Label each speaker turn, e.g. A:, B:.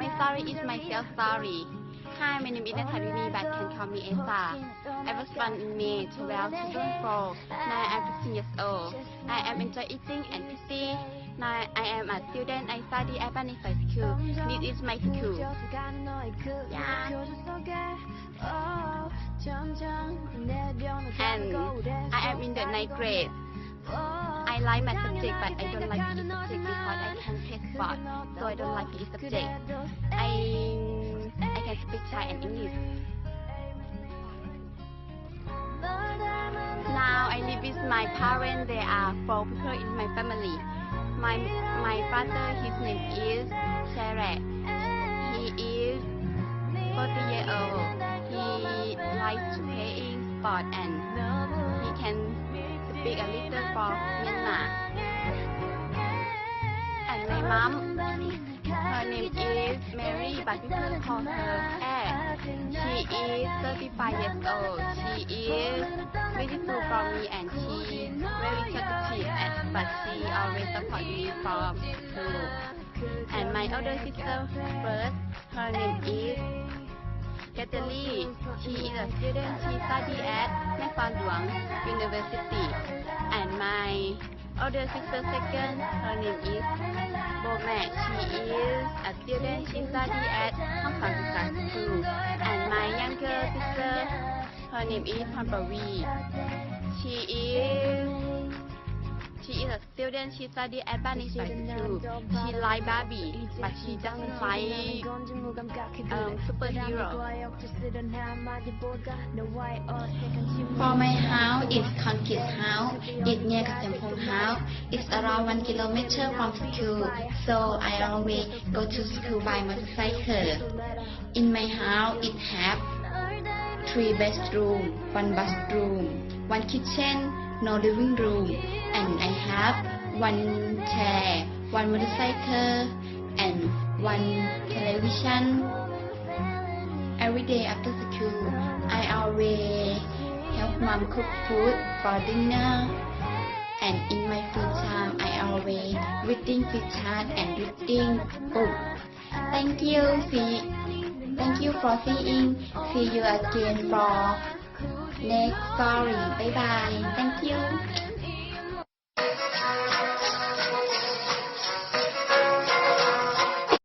A: story is my self story. Hi, my name is Nathalie but can call me Esa. I was born in May 12, 2004. Now I'm 15 years old. I am enjoy eating and PC. Now I am a student. I study at Banify School. This is my school. Yeah. And I am in the ninth grade. I like math subject, but I don't like PE subject because I can play sport, so I don't like PE subject. I I can speak Thai and English. Now I live with my parents. There are four people in my family. My my father, his name is Sharet. He is 40 years old. He likes to playing sport and he can speak a little for Myanmar. And my mom, her name is Mary, but people call her Air. She is 35 years old. She is beautiful for me and she is very talkative, but she always support me from school. And my older sister first, her name is Catherine. She is a student. She study at Nepal University. And my older sister second, her name is Bomet. She is a student. She study at Hong Kong School. And my younger sister, her name is Pampavi. She is she is a student. She study at Bani School. She like Barbie, but she doesn't like um, superhero. For my house, it's concrete house. It's near Kasempong house. It's around one kilometer from school. So I always go to school by motorcycle. In my house, it have three bedroom, one bathroom, one kitchen, no living room, and I have one chair, one motorcycle, and one television. Every day after school, I always help mom cook food for dinner. And in my free time, I always reading time and reading book. Thank you. See, thank you for seeing. See you again for next story. Bye bye. Thank you.